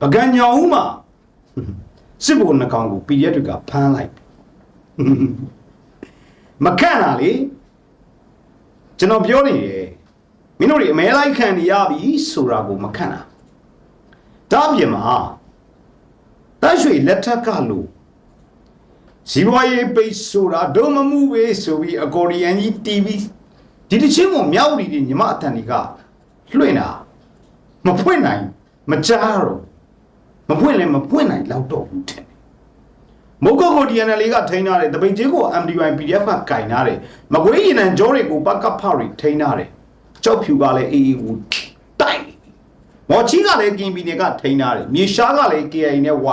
ပကံညောင်ဦးမှာစစ်ဘုံနှကောင်ကို PDF တွေကဖမ်းလိုက်မခန့်တာလေကျွန်တော်ပြောနေတယ်မင်းတို့တွေအမဲလိုက်ခံနေရပြီဆိုတာကိုမခန့်တာဒါအပြင်မှာတရွှေလက်ထက်ကလို့ဇီဝရေးပိတ်ဆိုတာဒုမမှုပဲဆိုပြီးအကော်ဒီယန်ကြီး TV ဒီတစ်ချင်းကိုမြောက်ရီဒီညီမအတန်တွေကလွှင့်တာမဖွင့်နိုင် မကြားတော့ မဖွင့်လည်းမဖွင့်နိုင်လောက်တော့ဘူးထင်တယ်မုတ်ကောကို DNL ကထိန်းထားတယ်တပိတ်ကြီးကို MDY PDF ကကင်ထားတယ်မကွေးရင်နံကြောတွေကိုပကဖရီထိန်းထားတယ်ကြောက်ဖြူကလည်းအေးအေးကိုတိုက်နေပြီမော်ချီကလည်းကင်ပီနေကထိန်းထားတယ်မြေရှားကလည်း KI နဲ့ဝ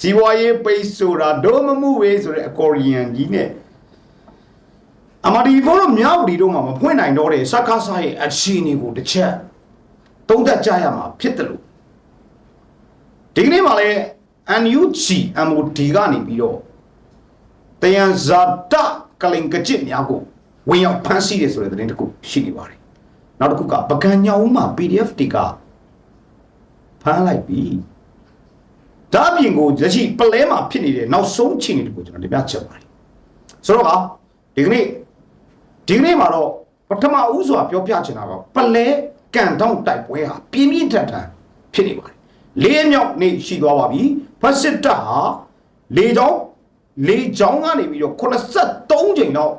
စီဝါရေးပိတ်ဆိုတာဒိုမမှုဝေးဆိုတဲ့အကော်ရီယန်ကြီးနဲ့အမဒီဖိုးတို့မြောက်ဒီတို့မှမဖွင့်နိုင်တော့တဲ့စကားစားရဲ့အခြေအနေကိုတစ်ချက်သုံးသပ်ကြရမှာဖြစ်တယ်လို့ ဒီကနေ့မှလည်း NUG MOD ကနေပြီးတော့တယံဇာတကလင်ကကြစ်များကိုဝင်ရောက်ဖမ်းဆီးတယ်ဆိုတဲ့သတင်းတစ်ခုရှိနေပါတယ်နောက်တစ်ခုကပကံညောင်ဦးမှာ PDF တွေကဖမ်းလိုက်ပြီဒါအပြင်ကိုလက်ရှိပလဲမှာဖြစ်နေတဲ့နောက်ဆုံးအခြေအနေတခုကျွန်တော်တင်ပြချက်ပါတယ်ဆိုတော့ကဒီကနေ့ဒီကနေ့မှာတော့ပထမဦးစွာပြောပြချင်တာကပလဲကန်တောင်းတိုက်ပွဲဟာပြင်းပြင်းထန်ထန်ဖြစ်နေပါတယ် လေးမြောက်နေ့ရှိသွားပါပြီဖက်စစ်တပ်ဟာလေချောင်းလေချောင်းကနေပြီးတော့83ချိန်တော့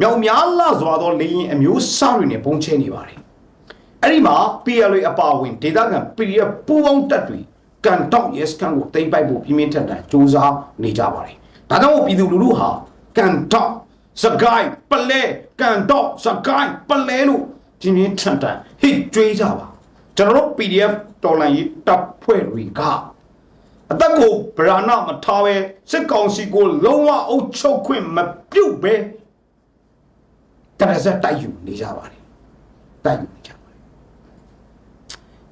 မြောက်များလာစွာသောလေရင်အမျိုးအစားတွေနဲ့ပုံချဲနေပါတယ်အဲ့ဒီမှာ PLA အပါအဝင်ဒေသခံ PDF ပူးပေါင်းတပ်တွေကန်တောက် yes ကန်ကိုတိမ့်ပိုက်ဖို့ပြင်းပြင်းထန်ထန်စူးစမ်းနေကြပါတယ်ဒါကြောင့်ပြည်သူလူထုဟာကန်တောက်စကိုင်းပလဲကန်တောက်စကိုင်းပလဲလို့ပြင်းပြင်းထန်ထန်ဟစ်ကြွေးကြပါ ကျွန်တော်တို့ PDF တော်လိုင်းရေးတပ်ဖွဲ့တွေကအသက်ကိုဗราဏမထားပဲစစ်ကောင်စီကိုလုံးဝအုပ်ချုပ်ခွင့်မပြုတ်ပဲတရဇက်တိုက်ယူနေကြပါတယ်တိုက်ယူနေကြပါတယ်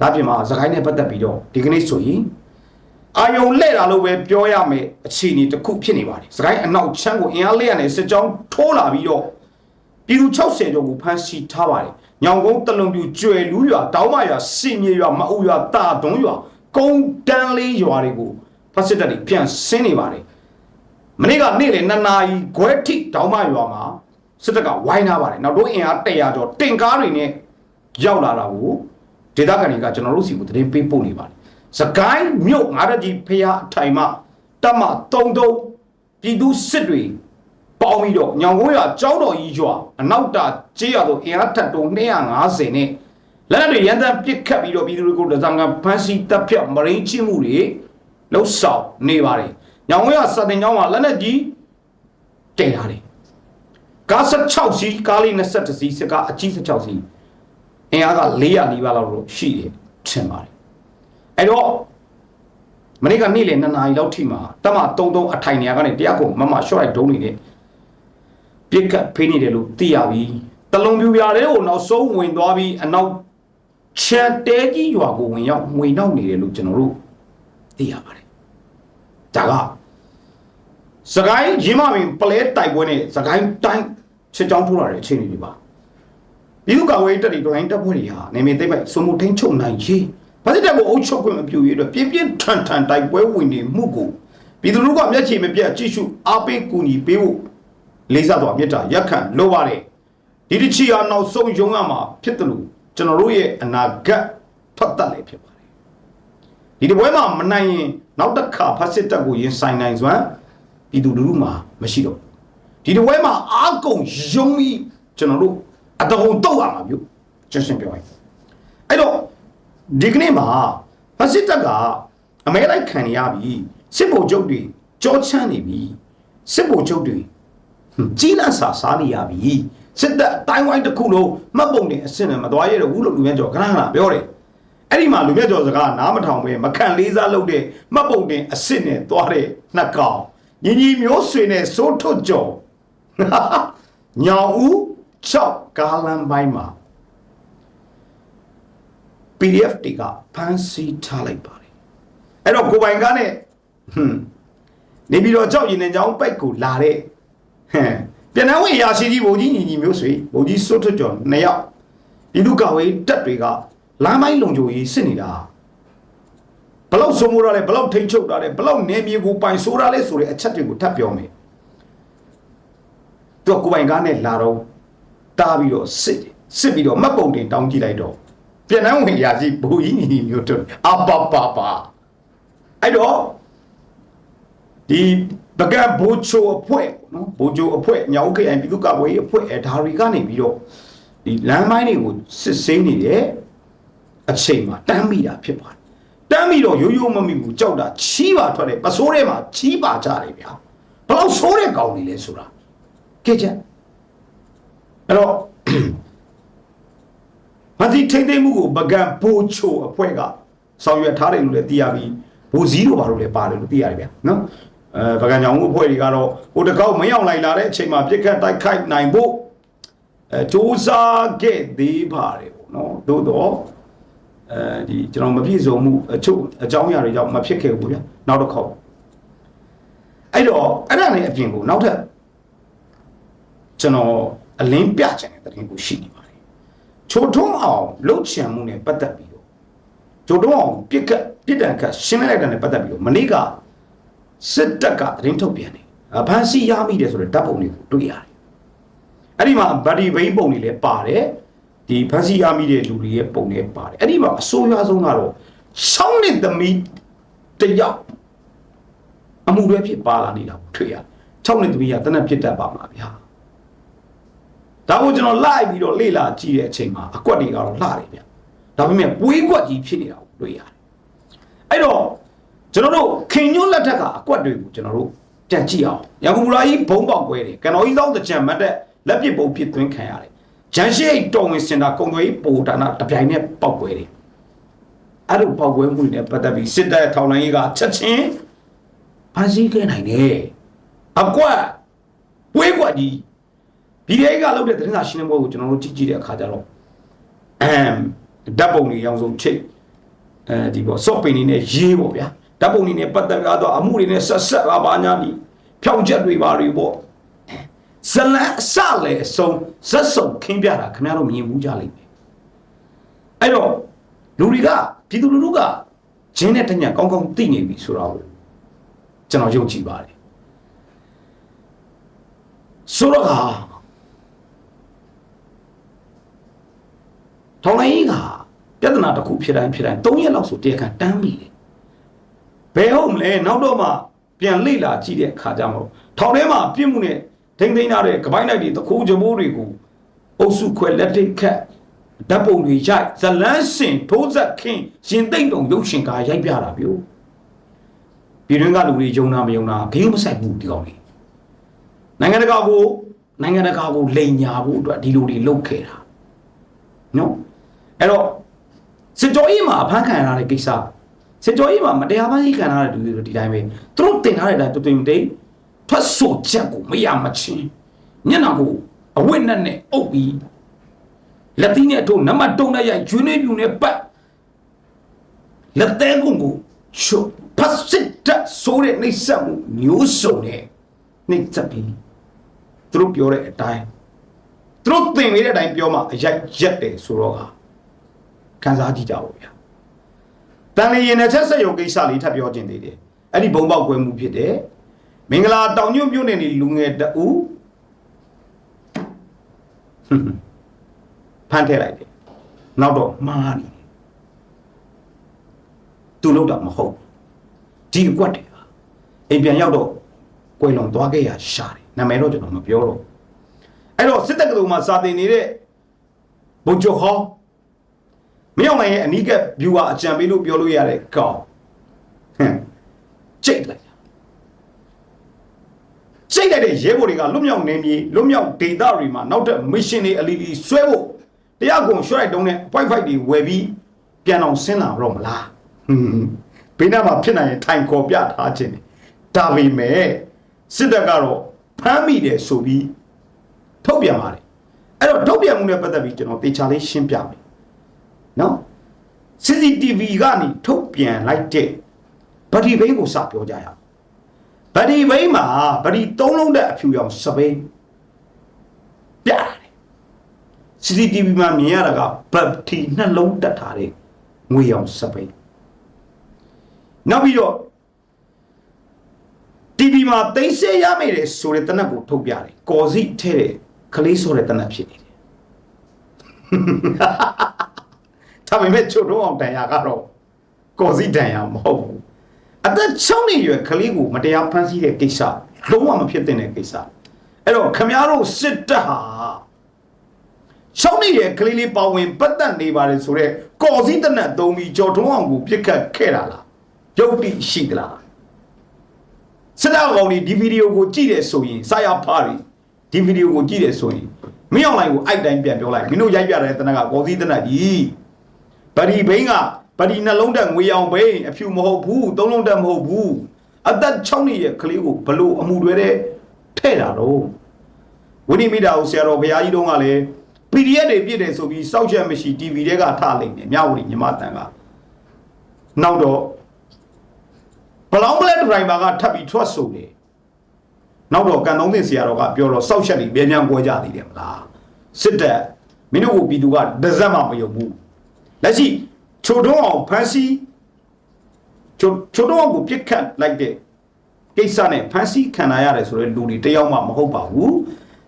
ဒါပြင်မှာစကိုင်းနဲ့ပတ်သက်ပြီးတော့ဒီကနေ့ဆိုရင်အာယုံလဲ့တာလို့ပဲပြောရမယ်အခြေအနေတစ်ခုဖြစ်နေပါတယ်စကိုင်းအနောက်ချမ်းကိုအင်အားလဲရတဲ့စစ်ကြောင်းထိုးလာပြီးတော့ပြည်သူ60ကျော်ကိုဖမ်းဆီးထားပါတယ် ညောင်ကုန်းတလုံပြူကျွယ်လူးရွာတောင်းမရွာစင်မြေရွာမအူရွာတာတွန်းရွာကုန်းတန်းလေးရွာတွေကိုဖက်စစ်တပ်တွေပြန်ဆင်းနေပါတယ်မနေ့ကနေ့လေ2နာရီခွဲထိတောင်းမရွာမှာစစ်တပ်ကဝိုင်းထားပါတယ်နောက်တော့အင်အား100ကျော်တင်ကားတွေနဲ့ရောက်လာတာကိုဒေသခံတွေကကျွန်တော်တို့စီကိုသတင်းပေးပို့နေပါတယ်စကိုင်းမြို့ငါးရကြီးဖျားအထိုင်မှတပ်မ33ပြည်သူစစ်တွေ ပေါင်းပြီးတော့ညောင်ကုန်းရွာကျောင်းတော်ကြီးရွာအနောက်တာကျေးရွာတို့အင်အားထက်တုံ250နဲ့လက်နက်တွေရန်တမ်းပစ်ခတ်ပြီးတော့ပြည်သူတွေကိုဒဇန်ကဖမ်းဆီးတပ်ဖြတ်မရင်းချင်းမှုတွေလှုပ်ဆောင်နေပါတယ်ညောင်ကုန်းရွာစတင်ကျောင်းမှာလက်နက်ကြီးတည်ထားတယ်ကား16စီးကားလေး20စီးစစ်ကားအကြီး16စီးအင်အားက400နီးပါးလောက်တော့ရှိတယ်ထင်ပါတယ်အဲ့တော့မနေ့ကနေ့လေ2နာရီလောက်ထိမှာတမ33အထိုင်နေရာကနေတရားကိုမမ short right ဒုံးနေတဲ့ ပြစ်ကတ်ဖေးနေတယ်လို့သိရပြီတလုံးပြူပြားလေးကိုနောက်ဆုံးဝင်သွားပြီးအနောက်ချက်တဲကြီးရွာကိုဝင်ရောက်ငွေနောက်နေတယ်လို့ကျွန်တော်တို့သိရပါတယ်ဒါကစကိုင်းရင်းမပင်ပလဲတိုက်ပွဲနဲ့စကိုင်းတိုင်းစစ်ကြောင်းထိုးလာတဲ့အခြေအနေတွေပါပြည်သူ့ကာကွယ်ရေးတပ်တွေတိုင်းတပ်ဖွဲ့တွေဟာနေမင်းသိမ့်ပိုက်စုံမှုထိန်းချုပ်နိုင်ရေးဘာစစ်တပ်ကိုအုပ်ချုပ်ခွင့်မပြုရေးအတွက်ပြင်းပြင်းထန်ထန်တိုက်ပွဲဝင်နေမှုကိုပြည်သူလူထုကမျက်ခြေမပြတ်ကြည့်ရှုအားပေးကူညီပေးဖို့ လေးစားတော်မြတ်တာရက်ခံလိုပါတယ်ဒီတစ်ချီဟာနောက်ဆုံးရုံးရမှာဖြစ်တယ်လို့ကျွန်တော်တို့ရဲ့အနာဂတ်ဖတ်တတ်လည်းဖြစ်ပါတယ်ဒီတစ်ပွဲမှာမနိုင်ရင်နောက်တစ်ခါဖတ်စစ်တပ်ကိုရင်ဆိုင်နိုင်စွမ်းပြည်သူလူထုမှာမရှိတော့ဘူးဒီတစ်ပွဲမှာအားကုန်ယုံပြီးကျွန်တော်တို့အတကုံတုတ်ရမှာပြုကျရှင်းပြောရင်အဲ့တော့ဒီကနေ့မှာဖက်စစ်တပ်ကအမဲလိုက်ခံရပြီစစ်ဗိုလ်ချုပ်တွေကြောချမ်းနေပြီစစ်ဗိုလ်ချုပ်တွေဟွန်း ကြီးလာစာစားနေရပြီစစ်တပ်အတိုင်းဝိုင်းတစ်ခုလုံးမှတ်ပုံတင်အစ်စ်နဲ့မသွားရတော့ဘူးလို့လူမြတ်ကျော်ခဏခဏပြောတယ်အဲ့ဒီမှာလူမြတ်ကျော်စကားနားမထောင်ပဲမခံလေးစားလုပ်တဲ့မှတ်ပုံတင်အစ်စ်နဲ့သွားတဲ့နှစ်ကောင်ညီညီမျိုးဆွေနဲ့စိုးထွတ်ကျော်ညောင်ဦး6ကားလမ်းပိုင်းမှာ PDF တွေကဖမ်းဆီးထားလိုက်ပါတယ်အဲ့တော့ကိုပိုင်ကားနဲ့ဟွန်းနေပြီးတော့ကြောက်ရင်နဲ့ကြောင်းပိုက်ကိုလာတဲ့ ဟမ်ပြန်နှဝင်ရာရှိကြီးဘုံကြီးညီညီမျိုးဆွေဘုံကြီးစွတ်ထွတ်ကျော်နှစ်ယောက်ဒီလူကဝေးတက်တွေကလမ်းမိုင်းလုံခြုံရေးစစ်နေတာဘလောက်ဆိုမိုးရလဲဘလောက်ထိန်ချုပ်တာလဲဘလောက်နေမြေကိုပိုင်ဆိုးတာလဲဆိုတဲ့အချက်တွေကိုထပ်ပြောမယ်သူကကိုယ်ပိုင်ကားနဲ့လာတော့တားပြီးတော့စစ်တယ်စစ်ပြီးတော့မှတ်ပုံတင်တောင်းကြည့်လိုက်တော့ပြန်နှမ်းဝင်ရာကြီးဘူကြီးညီညီမျိုးတို့အပပပါအဲ့တော့ဒီ ပကံဘိုးချိုအဖွဲ့ပေါ့နော်ဘိုးချိုအဖွဲ့ညောင်ခိုင်ပြည်သူ့ကဝေးအဖွဲ့အဲဒါတွေကနေပြီးတော့ဒီလမ်းမိုင်းတွေကိုစစ်ဆေးနေတဲ့အချိန်မှာတမ်းမိတာဖြစ်ပါတယ်တမ်းပြီးတော့ရိုးရိုးမမိဘူးကြောက်တာချီးပါထွက်တယ်ပစိုးထဲမှာချီးပါကြတယ်ဗျာဘယ်လောက်ဆိုးတဲ့ကောင်တွေလဲဆိုတာကြည့်ချက်အဲ့တော့မသိထိမ့်သိမ့်မှုကိုပကံဘိုးချိုအဖွဲ့ကဆောင်ရွက်ထားတယ်လို့လည်းသိရပြီးဘိုးစည်းတို့ဘာလို့လဲပါတယ်လို့သိရတယ်ဗျာနော် အဲပကံကြောင်မှုအဖွဲ့တွေကတော့ဟိုတကောက်မရောက်လိုက်လာတဲ့အချိန်မှာပြစ်ခတ်တိုက်ခိုက်နိုင်ဖို့အဲစူးစမ်းခဲ့သေးပါတယ်ပေါ့နော်သို့တော့အဲဒီကျွန်တော်မပြည့်စုံမှုအချို့အကြောင်းအရာတွေကြောင့်မဖြစ်ခဲ့ဘူးဗျာနောက်တစ်ခေါက်အဲ့တော့အဲ့ဒါနဲ့အပြင်ကိုနောက်ထပ်ကျွန်တော်အလင်းပြချင်တဲ့သတင်းကိုရှိနေပါတယ်ချိုထုံးအောင်လှုပ်ချံမှုနဲ့ပတ်သက်ပြီးတော့ချိုထုံးအောင်ပြစ်ကတ်ပြစ်ဒဏ်ခတ်ရှင်းလိုက်တဲ့နဲ့ပတ်သက်ပြီးတော့မနေ့က စစ်တပ်ကသတင်းထုတ်ပြန်တယ်အဖန်စီရမိတယ်ဆိုတဲ့ဓာတ်ပုံတွေကိုတွေ့ရတယ်အဲ့ဒီမှာဗတ်ဒီဘိန်းပုံတွေလည်းပါတယ်ဒီဖန်စီရမိတဲ့လူတွေရဲ့ပုံတွေပါတယ်အဲ့ဒီမှာအဆိုးရွားဆုံးကတော့ရှောင်းတဲ့သမီးတစ်ယောက်အမှုတွေဖြစ်ပါလာနေတာကိုတွေ့ရတယ်၆နှစ်သမီးကတနက်ဖြစ်တတ်ပါမှာဗျာဒါကိုကျွန်တော်လိုက်ပြီးတော့လေ့လာကြည့်တဲ့အချိန်မှာအကွက်တွေကတော့လှတယ်ဗျဒါပေမဲ့ပွေးကွက်ကြီးဖြစ်နေတာကိုတွေ့ရတယ်အဲ့တော့ ကျွန်တော်တို့ခင်ညွတ်လက်ထက်ကအကွက်တွေကိုကျွန်တော်တို့ပြန်ကြည့်အောင်ရန်ကုန်မူလာကြီးဘုံပေါက်ကွဲတယ်ကနော်ကြီးသောတကြံမတ်တဲ့လက်ပစ်ပုံဖြစ်သွင်းခံရတယ်ဂျန်ရှိတ်တော်ဝင်စင်တာကုံသွေးပိုဒါနာတပြိုင်နဲ့ပေါက်ကွဲတယ်အဲ့လိုပေါက်ကွဲမှုတွေနဲ့ပတ်သက်ပြီးစစ်တပ်ထောင်လိုင်းကြီးကချက်ချင်းဖမ်းဆီးခဲ့နိုင်တယ်အကွက်ပွေးကွက်ကြီးဒီတွေကလောက်တဲ့သတင်းစာရှင်းလင်းပွဲကိုကျွန်တော်တို့ကြည့်ကြည့်တဲ့အခါကျတော့အမ်ဓာတ်ပုံတွေရောင်စုံချိတ်အဲဒီပေါ့ soft pin တွေနဲ့ရေးပေါ့ဗျာ ဓာတ်ပုံတွေနဲ့ပတ်သက်ပြီးတော့အမှုတွေနဲ့ဆက်ဆက်ပါပါညာဒီဖြောင်းချက်တွေပါတွေပေါ့ဇလန်အစလေအဆုံးဇက်စုံခင်းပြတာခင်ဗျားတို့မြင်မှုကြလိမ့်မယ်အဲ့တော့လူတွေကပြည်သူလူထုကဂျင်းနဲ့တညကောင်းကောင်းသိနေပြီဆိုတော့ကျွန်တော်ယုံကြည်ပါတယ်ဆိုတော့ကထောင်လိုင်းကြီးကပြဿနာတစ်ခုဖြစ်တိုင်းဖြစ်တိုင်း၃ရက်လောက်ဆိုတရားခံတန်းပြီလေ ဘယ်ဟုတ်မလဲနောက်တော့မှပြန်လေ့လာကြည့်တဲ့အခါကျတော့ထောင်ထဲမှာပြစ်မှုနဲ့ထိမ့်သိမ်းထားတဲ့ကပိုင်းလိုက်တွေတခိုးကြမိုးတွေကိုအုပ်စုခွဲလက်ထိတ်ခတ်ဓာတ်ပုံတွေရိုက်ဇလန်းစင်ထိုးဆက်ခင်းရှင်သိမ့်တုံရုပ်ရှင်ကာရိုက်ပြတာပြို့ပြည်တွင်းကလူတွေယုံနာမယုံနာဂိမ်းမဆိုင်ဘူးဒီကောင်လေးနိုင်ငံတကာကိုနိုင်ငံတကာကိုလိန်ညာဖို့အတွက်ဒီလိုတွေလုပ်ခဲ့တာနော်အဲ့တော့စစ်ကြောရေးမှာအဖမ်းခံရတဲ့ကိစ္စ စစ်ကြောရေးမှာမတရားဖမ်းဆီးခံရတဲ့လူတွေဒီတိုင်းပဲသူတို့တင်ထားတဲ့အတိုင်းတူတူတိတ်ထွက်ဆိုချက်ကိုမရမချင်းညနာကိုအဝိနဲ့နဲ့အုပ်ပြီးလက်သီးနဲ့တို့နမတုံးနဲ့ရိုက်ကျွေးနေပြူနဲ့ပတ်လက်သေးကုန်ကိုချွတ်ဖတ်စစ်တက်ဆိုတဲ့နှိမ့်ဆက်မှုမျိုးစုံနဲ့နှိမ့်ဆက်ပြီးသူတို့ပြောတဲ့အတိုင်းသူတို့သင်နေတဲ့အတိုင်းပြောမှအရိုက်ရက်တယ်ဆိုတော့ဟာခန်းစားကြည့်ကြပါဗျာ တန်လျင်နဲ့ချက်ဆက်ရုံကိစ္စလေးထပ်ပြောခြင်းသေးတယ်အဲ့ဒီဘုံပေါက်ကွဲမှုဖြစ်တယ်မင်္ဂလာတောင်ညွန့်မြို့နယ်နေလူငယ်တအူးဟွန်းဖမ်းထည့်လိုက်တယ်နောက်တော့မှားနေတယ်သူလို့တော့မဟုတ်ဒီအကွက်တယ်အိမ်ပြန်ရောက်တော့ကွယ်လွန်သွားခဲ့ရရှာတယ်နာမည်တော့ကျွန်တော်မပြောတော့အဲ့တော့စစ်တပ်ကလေးမှာစာတင်နေတဲ့ဘုံကျော်ဟောင်း မင်းအောင်နိုင်ရဲ့အနီးကပ် viewer အကြံပေးလို့ပြောလို့ရတဲ့ကောင်ဟမ်ကြိတ်လိုက်တာကြိတ်လိုက်တဲ့ရဲဘော်တွေကလွတ်မြောက်နေမြေလွတ်မြောက်ဒေသတွေမှာနောက်ထပ် mission တွေအလီလီဆွဲဖို့တရားကုန်ရွှဲလိုက်တုံးနဲ့ point fight တွေဝယ်ပြီးပြန်အောင်ဆင်းလာတော့မလားဟွန်းဘေးနားမှာဖြစ်နိုင်ရင်ထိုင်ခေါ်ပြထားခြင်းတယ်ဒါပေမဲ့စစ်တပ်ကတော့ဖမ်းမိတယ်ဆိုပြီးထုတ်ပြန်ပါတယ်အဲ့တော့ထုတ်ပြန်မှုနဲ့ပတ်သက်ပြီးကျွန်တော်တေချာလေးရှင်းပြမယ် နော် CCTV ကနေထုတ်ပြန်လိုက်တဲ့ဗတိဘိန်းကိုစပြောကြရအောင်ဗတိဘိန်းမှာဗတိသုံးလုံးတဲ့အဖြူရောင်စပိန်ပြတယ် CCTV မှာမြင်ရတာကဗတိနှလုံးတက်ထားတဲ့ငွေရောင်စပိန်နောက်ပြီးတော့ TV မှာသိမ်းဆည်းရမိတယ်ဆိုတဲ့တနက်ကိုထုတ်ပြတယ်ကော်စီထဲတဲ့ကလေးဆိုတဲ့တနက်ဖြစ်နေတယ် ဒါပေမဲ့ချို့တော့အောင်တန်ရာကတော့ကော်စီတန်ရာမဟုတ်ဘူးအသက်6နှစ်ရွယ်ကလေးကိုမတရားဖမ်းဆီးတဲ့ကိစ္စလုံးဝမဖြစ်သင့်တဲ့ကိစ္စအဲ့တော့ခမည်းတော်စစ်တပ်ဟာ6နှစ်ရွယ်ကလေးလေးပါဝင်ပတ်သက်နေပါတယ်ဆိုတော့ကော်စီတနက်သုံးပြီးကြော်ထုံးအောင်ကိုပြစ်ခတ်ခဲ့တာလားရုပ်တိရှိသလားစစ်တပ်ကောင်ဒီဒီဗီဒီယိုကိုကြည့်တယ်ဆိုရင်စာရဖားတွေဒီဗီဒီယိုကိုကြည့်တယ်ဆိုရင်မင်းအောင်လိုင်းကိုအိုက်တိုင်းပြန်ပြောလိုက်မင်းတို့ရိုက်ပြတဲ့တနက်ကကော်စည်းတနက်ကြီး ဗဒီဘိန်းကဗဒီနှလုံးတက်ငွေအောင်ဘိန်းအဖြူမဟုတ်ဘူးသုံးလုံးတက်မဟုတ်ဘူးအသက်6နှစ်ရဲ့ကလေးကိုဘလို့အမှုတွေတဲ့ထဲ့တာတော့ဝိနိမိတာကိုဆရာတော်ဘုရားကြီးတုန်းကလည်း PDF တွေပြည့်တယ်ဆိုပြီးစောက်ချက်မရှိ TV တွေကထလိုက်တယ်မြဝတီမြမတန်ကနောက်တော့ဘလောင်းပလက်ဒရိုင်ဘာကထပ်ပြီးထွက်ဆိုတယ်နောက်တော့ကန်သုံးသင်ဆရာတော်ကပြောတော့စောက်ချက်တွေပြန်ပြန်ပွဲကြသေးတယ်မလားစစ်တပ်မင်းတို့ကိုပြည်သူကဒဇက်မှမယုံဘူး လက်ရှိချိုတွန်းအောင်ဖမ်းဆီးချိုချိုတွန်းအောင်ကိုပြစ်ခတ်လိုက်တဲ့ကိစ္စနဲ့ဖမ်းဆီးခံရရတယ်ဆိုတော့လူတွေတယောက်မှမဟုတ်ပါဘူး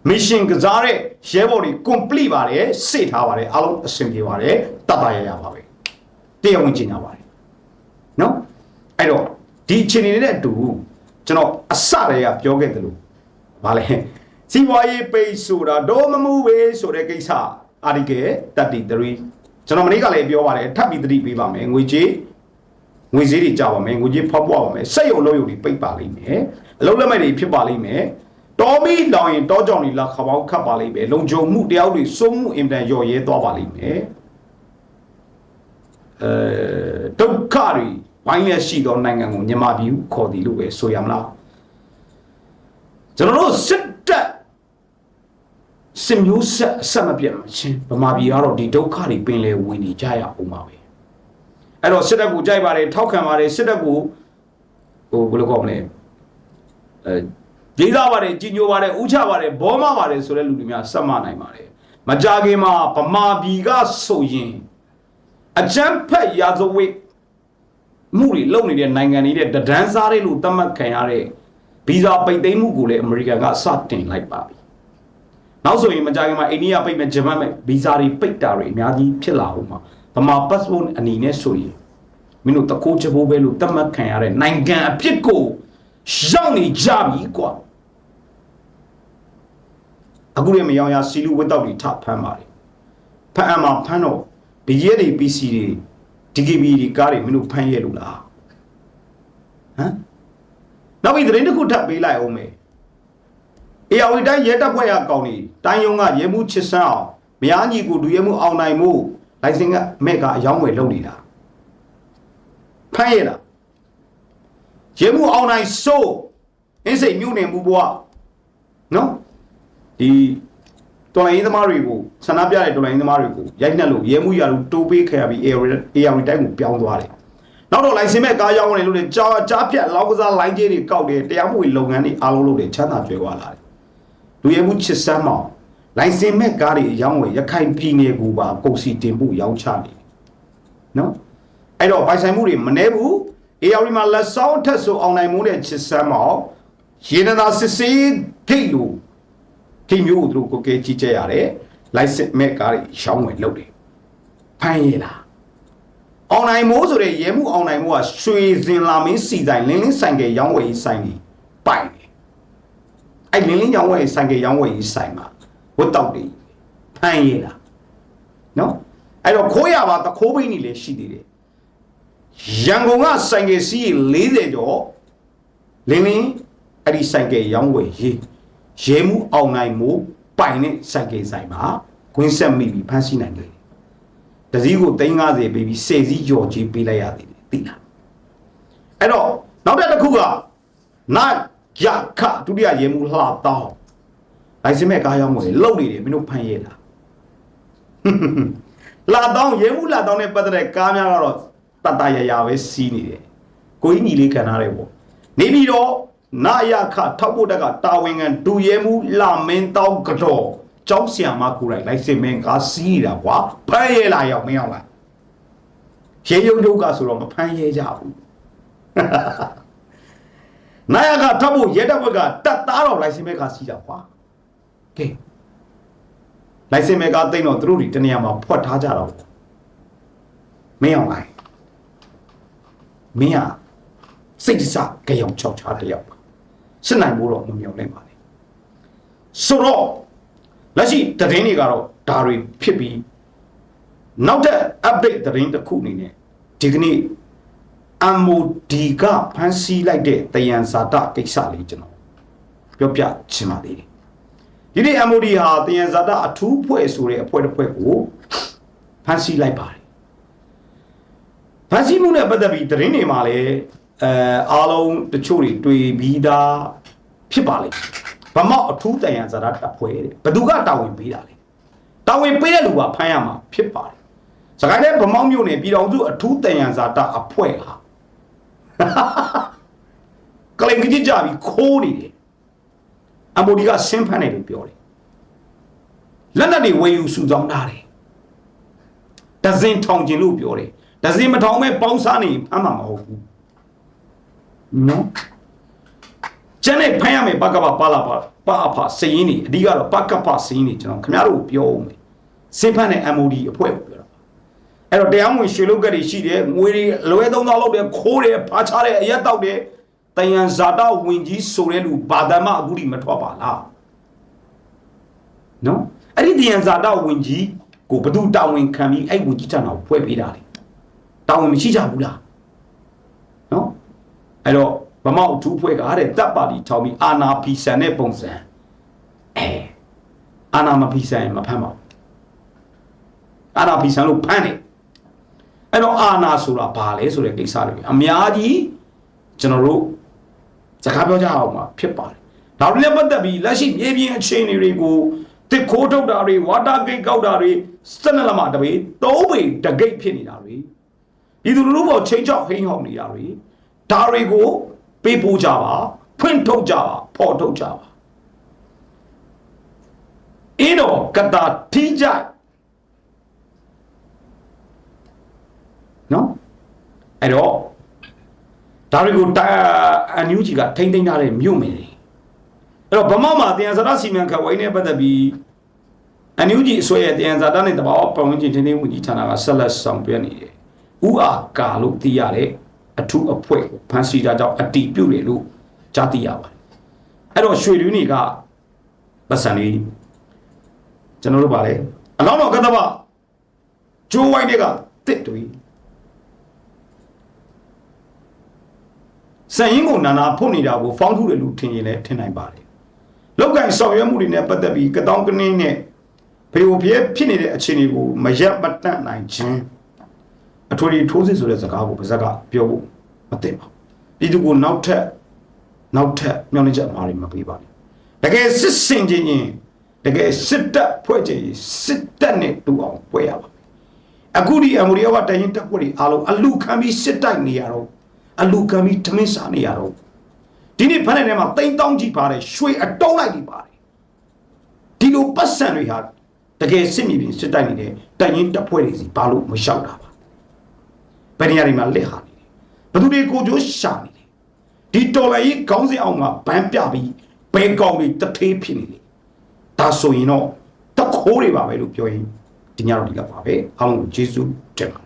မစ်ရှင်ကစားတဲ့ရဲဘော်တွေ complete ပါတယ်စေထားပါတယ်အားလုံးအဆင်ပြေပါတယ်တတ်တာရရပါပဲတရားဝင်ကျင်ကြပါတယ်နော်အဲ့တော့ဒီအခြေအနေနဲ့အတူကျွန်တော်အစတည်းကပြောခဲ့တယ်လို့ဗာလဲစီးပွားရေးပိတ်ဆိုတာဒေါ်မမှုပဲဆိုတဲ့ကိစ္စအာဒီကေ33 ကျွန်တော်မနေ့ကလည်းပြောပါတယ်ထပ်ပြီးသတိပေးပါမယ်ငွေကြေးငွေစည်းတွေကြာပါမယ်ငွေကြေးဖောက်ပွားပါမယ်စက်ရုံလုံးရုံတွေပိတ်ပါလိမ့်မယ်အလုံးလက်မဲ့တွေဖြစ်ပါလိမ့်မယ်တော်မီလောင်ရင်တောကြောင်တွေလာခပေါင်းခတ်ပါလိမ့်မယ်လုံခြုံမှုတရားတွေစိုးမှုအင်တန်ရော်ရဲသွားပါလိမ့်မယ်အဲဒုက္ခတွေဝိုင်းလက်ရှိသောနိုင်ငံကိုမြန်မာပြည်ဟုခေါ်သည်လို့ပဲဆိုရမလားကျွန်တော်တို့စစ် တပ်စင်မျိုးဆက်အဆက်မပြတ်မချင်းဗမာပြည်ကတော့ဒီဒုက္ခတွေပင်လေဝင်နေကြရအောင်ပါပဲအဲ့တော့စစ်တပ်ကိုကြိုက်ပါတယ်ထောက်ခံပါတယ်စစ်တပ်ကိုဟိုဘယ်လိုခေါ်မလဲအဲဒေသပါတယ်ကြီးညိုပါတယ်ဥချပါတယ်ဘောမပါတယ်ဆိုတဲ့လူတွေများစက်မနိုင်ပါတယ်မကြခင်မှာဗမာပြည်ကဆိုရင်အကြမ်းဖက်ရာဇဝတ်မှုတွေလုပ်နေတဲ့နိုင်ငံတွေတဲ့ဒန်းစားတွေလို့သတ်မှတ်ခံရတဲ့ဗီဇာပိတ်သိမ်းမှုကိုလည်းအမေရိကန်ကစတင်လိုက်ပါပြီ။ နောက်ဆိုရင်မကြခင်မှာအိန္ဒိယပိတ်မဲ့ဂျပန်မဲ့ဗီဇာတွေပိတ်တာတွေအများကြီးဖြစ်လာအောင်မှာဗမာ passport အနေနဲ့ဆိုရင်မင်းတို့တကိုးချဖို့ပဲလို့သတ်မှတ်ခံရတဲ့နိုင်ငံအဖြစ်ကိုရောက်နေကြပြီကွာ။အခုလည်းမယောင်ရစီလူဝတ်တော့တွေထဖမ်းပါလေ။ဖမ်းအမှဖမ်းတော့ဒီရဲတွေ PC တွေ DKB တွေကားတွေမင်းတို့ဖမ်းရဲလို့လားဟမ်နောက်ပြီးသတင်းတစ်ခုထပ်ပေးလိုက်အောင်မယ် အေယာဝီတိုင်းရဲတပ်ဖွဲ့ရကောင်းနေတိုင်းယုံကရဲမှုချစ်ဆန်းအောင်မယားညီကိုဒူရဲမှုအောင်နိုင်မှုလိုင်စင်ကမဲ့ကအယောင်းဝယ်လုပ်နေတာဖမ်းရတာရဲမှုအောင်နိုင်စိုးအင်းစိတ်မြို့နယ်မှုဘွားနော်ဒီတော်လိုင်းသမားတွေကိုဆန္ဒပြတဲ့တော်လိုင်းသမားတွေကိုရိုက်နှက်လို့ရဲမှုရလူတိုးပေးခဲ့ရပြီး AR AR တိုင်းကိုပြောင်းသွားတယ်။နောက်တော့လိုင်စင်မဲ့ကားရောင်းနေလို့လေကြားကြားဖြတ်လောက်ကစားလိုင်းကြီးတွေကောက်တယ်တရားမှုလုပ်ငန်းတွေအားလုံးလုပ်တယ်ချမ်းသာကြွယ်ဝလာတယ်။ လူရဲမှုချစ်စမ်းမောင်လိုင်စင်မဲ့ကားတွေအယောင်းဝယ်ရခိုင်ပြည်နယ်ကူပါကုန်စီတင်မှုရောင်းချနေတယ်။နော်အဲ့တော့ပိုင်ဆိုင်မှုတွေမနှဲဘူး AR မှာလက်ဆောင်ထက်ဆိုအောင်နိုင်မှုနဲ့ချစ်စမ်းမောင်ရေနသာစစ်စေးဂိတ်လို့ဒီမျိုးကိုသူတို့ကိုကဲကြီးကြက်ရတယ်လိုက်စစ်မဲ့ကားတွေရှောင်းဝင်လုပ်တယ်ဖမ်းရလားအောင်နိုင်မိုးဆိုတဲ့ရဲမှုအောင်နိုင်မိုးကရွှေစင်လာမင်းစီဆိုင်လင်းလင်းဆိုင်ကရောင်းဝယ်ရေးဆိုင်ကြီးပိုင်တယ် အဲ့လင်းလင်းရောင်းဝယ်ရေးဆိုင်ကရောင်းဝယ်ရေးဆိုင်မှာဝတ်တောက်တယ်ဖမ်းရလားနော်အဲ့တော့ခိုးရပါတခိုးဘိန်းကြီးလည်းရှိသေးတယ်ရန်ကုန်ကဆိုင်ကစီး40ကျော်လင်းလင်းအဲ့ဒီဆိုင်ကရောင်းဝယ်ရေးရဲမှုအောင်နိုင်မှုပိုင်နဲ့စိုက်ကယ်ဆိုင်မှာခွင်းဆက်မိပြီးဖမ်းဆီးနိုင်တယ်။တစည်းကို350ပေးပြီးစေစည်းကြော်ကြီးပေးလိုက်ရသေးတယ်သိလား။အဲ့တော့နောက်တစ်ခုကနာ ရခဒုတိယရဲမှုလှတောင်းလိုင်စင်မဲ့ကားရောက်မွေလုံနေတယ်မင်းတို့ဖမ်းရဲလား။လာတောင်းရဲမှုလာတောင်းနဲ့ပတ်သက်တဲ့ကားများကတော့တတရရပဲစီးနေတယ်။ကိုကြီးညီလေးခံထားတယ်ပေါ့။နေပြီးတော့နာယခထောက်ဖို့တက်ကတာဝန်ခံဒူရဲမှုလာမင်းတောင်းကတော့ကျောင်းဆရာမကိုယ်တိုင်လိုက်စင်မင်းကစီးတာကွာဖမ်းရဲလာရောက်မင်းအောင်လားရေယုံဒုက္ခဆိုတော့မဖမ်းရဲကြဘူး နိုင်ရကထပ်ဖို့ရဲတပ်ဘက်ကတက်သားတော့လိုင်စင်မဲကစီးတာကွာကဲလိုင်စင်မဲကတိတ်တော့သူတို့ဒီတနေရာမှာဖွက်ထားကြတော့မင်းအောင်လိုက်မင်းဟာစိတ်တစကြောင်ချောက်ချားတယောက်ပါစစ်နိုင်ဖို့တော့မမျှော်လင့်ပါနဲ့ဆိုတော့လက်ရှိသတင်းတွေကတော့ဒါတွေဖြစ်ပြီးနောက်တဲ့ update သတင်းတစ်ခုအနေနဲ့ဒီကနေ့ MOD ကဖန်ဆီးလိုက်တဲ့တယံဇာတကိစ္စလေးကျွန်တော်ပြောပြချင်ပါသေးတယ်ဒီနေ့ MOD ဟာတယံဇာတအထူးဖွဲ့ဆိုတဲ့အဖွဲ့တစ်ဖွဲ့ကိုဖန်ဆီးလိုက်ပါတယ်ဖန်ဆီးမှုနဲ့ပတ်သက်ပြီးသတင်းတွေမှာလည်းအဲအားလုံးတချို့တွေတွေ့ပြီးသားဖြစ်ပါလိမ့်ဗမောက်အထူးတယံဇာတတပ်ဖွဲ့တဲ့ဘသူကတာဝန်ပေးတာလဲတာဝန်ပေးတဲ့လူကဖမ်းရမှာဖြစ်ပါတယ်စကိုင်းတဲ့ဗမောက်မြို့နယ်ပြည်တော်စုအထူးတယံဇာတအဖွဲ့ဟာ ကလိန်ကြီးကြပြီးခိုးနေတယ်အမိုဒီကဆင်းဖမ်းတယ်လို့ပြောတယ်လက်နက်တွေဝယ်ယူစုဆောင်းထားတယ်ဒဇင်ထောင်ကျင်လို့ပြောတယ်ဒဇင်မထောင်မဲ့ပေါင်းစားနေဖမ်းမှာမဟုတ်ဘူးနော်ကျန်တဲ့ဖမ်းရမယ်ဘကပပါလာပါပါအဖစရင်နေအဓိကတော့ဘကပစရင်နေကျွန်တော်ခင်ဗျားတို့ကိုပြောဦးမယ်ဆင်းဖမ်းတဲ့ MOD အဖွဲ့ကိုပြောတာအဲ့တော့တရားဝင်ရွှေလုတ်ကတွေရှိတယ်ငွေတွေလွဲသုံးသောလောက်တယ်ခိုးတယ်ဖားချတယ်အရက်တောက်တယ် တယံဇာတဝင်ကြီးဆိုတဲ့လူဘာသာမအခုထိမထွက်ပါလားနော်အဲ့ဒီတယံဇာတဝင်ကြီးကိုဘသူတာဝန်ခံပြီးအဲ့ဝင်ကြီးတန်တော်ဖွဲ့ပေးတာလေတာဝန်မရှိကြဘူးလားနော်အဲ့တော့ဗမောက်အထူးဖွဲ့ကတဲ့တပ်ပါတီထောင်ပြီးအာနာဖီဆန်တဲ့ပုံစံအဲအာနာမဖီဆန်ရင်မဖမ်းပါဘူးအာနာဖီဆန်လို့ဖမ်းတယ်အဲ့တော့အာနာဆိုတာဘာလဲဆိုတဲ့ကိစ္စတွေအများကြီးကျွန်တော်တို့ စကားပြောကြအောင်မှာဖြစ်ပါတယ်ဒါတွေနဲ့ပတ်သက်ပြီးလက်ရှိမြေပြင်အခြေအနေတွေကိုတစ်ခိုးထုတ်တာတွေဝါတာဂိတ်ကောက်တာတွေစနလမတပေသုံးပေတဂိတ်ဖြစ်နေတာတွေဒီသူလူဘောချိန်ချောက်ဟိန်းဟောင်းနေတာတွေဒါတွေကိုပေးပို့ကြပါဖွင့်ထုတ်ကြပါဖော်ထုတ်ကြပါအင်းတော့ကတာထိကြိုက်နော်အဲ့တော့ ဒါတွေကိုတာအန်ယူဂျီကထိမ့်သိမ်းထားတဲ့မြို့မယ်တွေအဲ့တော့ဗမာမှာတရားစရစီမံခန့်ဝိုင်းနဲ့ပတ်သက်ပြီးအန်ယူဂျီအစိုးရတရားစရနဲ့တဘာပတ်ဝန်းကျင်ထင်းထင်းဝန်ကြီးဌာနကဆက်လက်ဆောင်ပြနေတယ်ဥအားကာလို့သိရတဲ့အထူးအဖွဲ့ကိုဖန်ဆီးတာကြောင့်အတီးပြုတ်တယ်လို့ကြားသိရပါတယ်အဲ့တော့ရွှေတွင်းတွေကပတ်စံလေးကျွန်တော်တို့ပါလေအလောင်းတော်ကတ္တဗကျိုးဝိုင်းတွေကတစ်တွေ စံရင်ကိုနာနာဖုတ်နေတာကိုဖောင်းထုတယ်လို့ထင်ရင်လည်းထင်နိုင်ပါတယ်။လောက်ကန်ဆောင်ရွက်မှုတွေနဲ့ပတ်သက်ပြီးကတောင်းကနင်းနဲ့ဖေယိုဖျဲဖြစ်နေတဲ့အခြေအနေကိုမရက်မတန့်နိုင်ခြင်းအထွေထွေထိုးစစ်ဆိုတဲ့စကားကိုပါဇက်ကပြောဖို့မသိပါဘူး။ပြည်သူကိုနောက်ထပ်နောက်ထပ်မျှော်လင့်ချက်အမှားတွေမပေးပါနဲ့။တကယ်စစ်စင်ခြင်းချင်းတကယ်စစ်တပ်ဖွဲ့ခြင်းစစ်တပ်နဲ့တူအောင်ဖွဲ့ရပါမယ်။အခုဒီအမေရိကတိုင်ရင်တပ်ဖွဲ့တွေအားလုံးအလူခံပြီးစစ်တိုက်နေရတော့ အလူကံပြီးထမင်းစားနေရတော့ဒီနေ့ဖက်တဲ့ထဲမှာတိမ်တောင်းကြည့်ပါတယ်ရွှေအတုံးလိုက်နေပါတယ်ဒီလိုပတ်စံတွေဟာတကယ်စစ်မြေပြင်စစ်တိုက်နေတဲ့တိုင်ရင်တပ်ဖွဲ့တွေစီဘာလို့မလျှောက်တာပါဘယ်နေရာတွေမှာလက်ဟာနေတယ်ဘယ်သူတွေကိုကြိုးရှာနေတယ်ဒီတော်လိုင်းကြီးခေါင်းစဉ်အောင်မှာဗန်းပြပြီးဘဲကောင်တွေတထေးဖြစ်နေတယ်ဒါဆိုရင်တော့တခိုးတွေပါပဲလို့ပြောရင်ဒီညတော့ဒီလောက်ပါပဲအားလုံးကိုကျေးဇူးတင်ပါတယ်